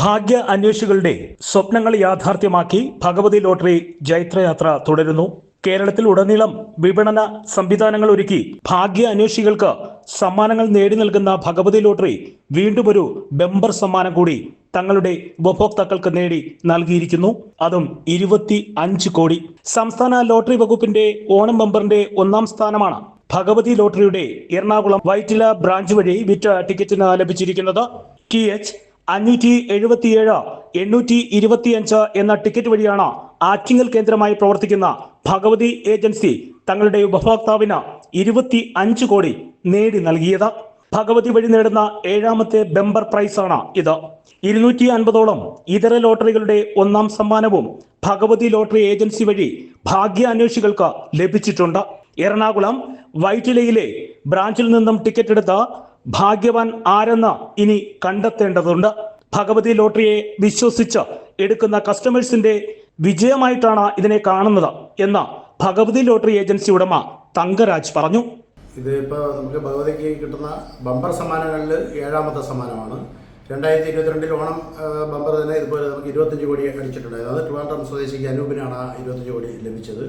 ഭാഗ്യ അന്വേഷികളുടെ സ്വപ്നങ്ങൾ യാഥാർത്ഥ്യമാക്കി ഭഗവതി ലോട്ടറി ജൈത്രയാത്ര തുടരുന്നു. കേരളത്തിൽ ഉടനീളം വിപണന സംവിധാനങ്ങൾ ഒരുക്കി ഭാഗ്യ അന്വേഷികൾക്ക് സമ്മാനങ്ങൾ നേടി നൽകുന്ന ഭഗവതി ലോട്ടറി വീണ്ടും ഒരു ബെമ്പർ സമ്മാനം കൂടി തങ്ങളുടെ ഉപഭോക്താക്കൾക്ക് നേടി നൽകിയിരിക്കുന്നു. അതും ഇരുപത്തി അഞ്ച് കോടി. സംസ്ഥാന ലോട്ടറി വകുപ്പിന്റെ ഓണം ബെമ്പറിന്റെ ഒന്നാം സ്ഥാനമാണ് ഭഗവതി ലോട്ടറിയുടെ എറണാകുളം വൈറ്റില ബ്രാഞ്ച് വഴി വിറ്റ ടിക്കറ്റിന് ലഭിച്ചിരിക്കുന്നത്. ടി എച്ച് അഞ്ഞൂറ്റി എഴുപത്തിയേഴ് എണ്ണൂറ്റി ഇരുപത്തിയഞ്ച് എന്ന ടിക്കറ്റ് വഴിയാണ് ആറ്റിങ്ങൽ കേന്ദ്രമായി പ്രവർത്തിക്കുന്ന ഭഗവതി ഏജൻസി തങ്ങളുടെ ഉപഭോക്താവിന് ഇരുപത്തി അഞ്ച് കോടി നേടി നൽകിയത്. ഭഗവതി വഴി നേടുന്ന ഏഴാമത്തെ ബെമ്പർ ആണ് ഇത്. ഇരുന്നൂറ്റി അൻപതോളം ഇതര ലോട്ടറികളുടെ ഒന്നാം സമ്മാനവും ഭഗവതി ലോട്ടറി ഏജൻസി വഴി ഭാഗ്യാന്വേഷികൾക്ക് ലഭിച്ചിട്ടുണ്ട്. എറണാകുളം വൈറ്റിലയിലെ ബ്രാഞ്ചിൽ നിന്നും ടിക്കറ്റ് എടുത്ത ഭാഗ്യവാൻ ആരെന്ന് ഇനി കണ്ടെത്തേണ്ടതുണ്ട്. ഭഗവതി ലോട്ടറിയെ വിശ്വസിച്ച് എടുക്കുന്ന കസ്റ്റമേഴ്സിന്റെ വിജയമായിട്ടാണ് ഇതിനെ കാണുന്നത് എന്ന് ഭഗവതി ലോട്ടറി ഏജൻസി ഉടമ തങ്കരാജ് പറഞ്ഞു. ഇത് ഇപ്പോൾ നമുക്ക് ഭഗവതിക്ക് കിട്ടുന്ന ബമ്പർ സമ്മാനങ്ങളിൽ ഏഴാമത്തെ സമ്മാനമാണ്. രണ്ടായിരത്തി ഇരുപത്തിരണ്ടിൽ ഓണം ബമ്പർ തന്നെ ഇതുപോലെ നമുക്ക് ഇരുപത്തഞ്ച് കോടി അടിച്ചിട്ടുണ്ടായത് അത് ട്രിവാൻഡ്രം സ്വദേശിക്ക് അനൂപിനാണ് ആ ഇരുപത്തഞ്ച് കോടി ലഭിച്ചത്.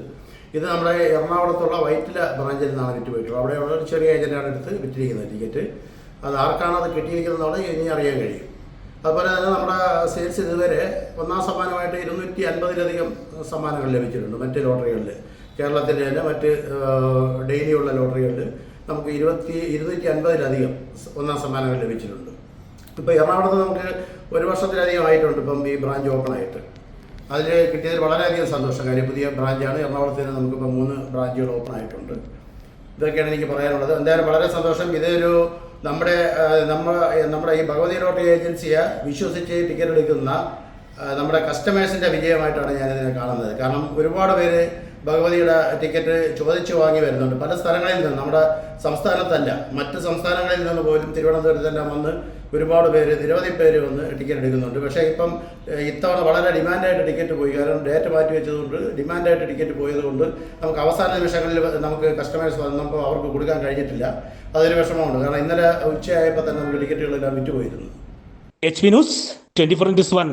ഇത് നമ്മുടെ എറണാകുളത്തുള്ള വൈറ്റില ബ്രാഞ്ചിൽ നിന്നാണ് വിറ്റ് അവിടെയുള്ള ഒരു ചെറിയ ഏജന്റാണ് എടുത്ത് വിറ്റിരിക്കുന്നത് ടിക്കറ്റ്. അത് ആർക്കാണ് അത് കിട്ടിയിരിക്കുന്നതെന്നാണ് ഇനി അറിയാൻ കഴിയും. അതുപോലെ തന്നെ നമ്മുടെ സെയിൽസ് ഇതുവരെ ഒന്നാം സമ്മാനമായിട്ട് ഇരുന്നൂറ്റി അൻപതിലധികം സമ്മാനങ്ങൾ ലഭിച്ചിട്ടുണ്ട് മറ്റ് ലോട്ടറികളിൽ കേരളത്തിന്റെ തന്നെ മറ്റ് ഡെയിലിയുള്ള ലോട്ടറികളിൽ നമുക്ക് ഇരുപത്തി ഇരുന്നൂറ്റി അൻപതിലധികം ഒന്നാം സമ്മാനങ്ങൾ ലഭിച്ചിട്ടുണ്ട്. ഇപ്പോൾ എറണാകുളത്ത് നമുക്ക് ഒരു വർഷത്തിലധികം ആയിട്ടുണ്ട് ഇപ്പം ഈ ബ്രാഞ്ച് ഓപ്പൺ ആയിട്ട്. അതിൽ കിട്ടിയതിൽ വളരെയധികം സന്തോഷം. കാര്യം പുതിയ ബ്രാഞ്ചാണ് എറണാകുളത്ത് തന്നെ നമുക്കിപ്പോൾ മൂന്ന് ബ്രാഞ്ചുകൾ ഓപ്പൺ ആയിട്ടുണ്ട്. ഇതൊക്കെയാണ് എനിക്ക് പറയാനുള്ളത്. എന്തായാലും വളരെ സന്തോഷം. ഇതൊരു നമ്മുടെ നമ്മൾ നമ്മ നമ്മുടെ ഈ ഭഗവതി ലോട്ടറി ഏജൻസിയെ വിശ്വസിച്ച് ടിക്കറ്റ് എടുക്കുന്ന നമ്മുടെ കസ്റ്റമേഴ്സിന്റെ വിജയമായിട്ടാണ് ഞാനിതിനെ കാണുന്നത്. കാരണം ഒരുപാട് പേര് ഭഗവതിയുടെ ടിക്കറ്റ് ചോദിച്ചു വാങ്ങി വരുന്നുണ്ട്. പല സ്ഥലങ്ങളിൽ നിന്ന് നമ്മുടെ സംസ്ഥാനത്തല്ല മറ്റ് സംസ്ഥാനങ്ങളിൽ നിന്ന് പോലും തിരുവനന്തപുരത്തെല്ലാം വന്ന് ഒരുപാട് പേര് നിരവധി പേര് വന്ന് ടിക്കറ്റ് എടുക്കുന്നുണ്ട്. പക്ഷേ ഇപ്പം ഇത്തവണ വളരെ ഡിമാൻഡായിട്ട് ടിക്കറ്റ് പോയി. കാരണം ഡേറ്റ് മാറ്റി വെച്ചതുകൊണ്ട് ഡിമാൻഡായിട്ട് ടിക്കറ്റ് പോയതുകൊണ്ട് നമുക്ക് അവസാന നിമിഷങ്ങളിൽ നമുക്ക് കസ്റ്റമേഴ്സ് വന്നപ്പോൾ അവർക്ക് കൊടുക്കാൻ കഴിഞ്ഞിട്ടില്ല. അതൊരു വിഷമമുണ്ട്. കാരണം ഇന്നലെ ഉച്ചയായപ്പോൾ തന്നെ നമുക്ക് ടിക്കറ്റുകളെല്ലാം വിറ്റുപോയിരുന്നു. H P news twenty four into one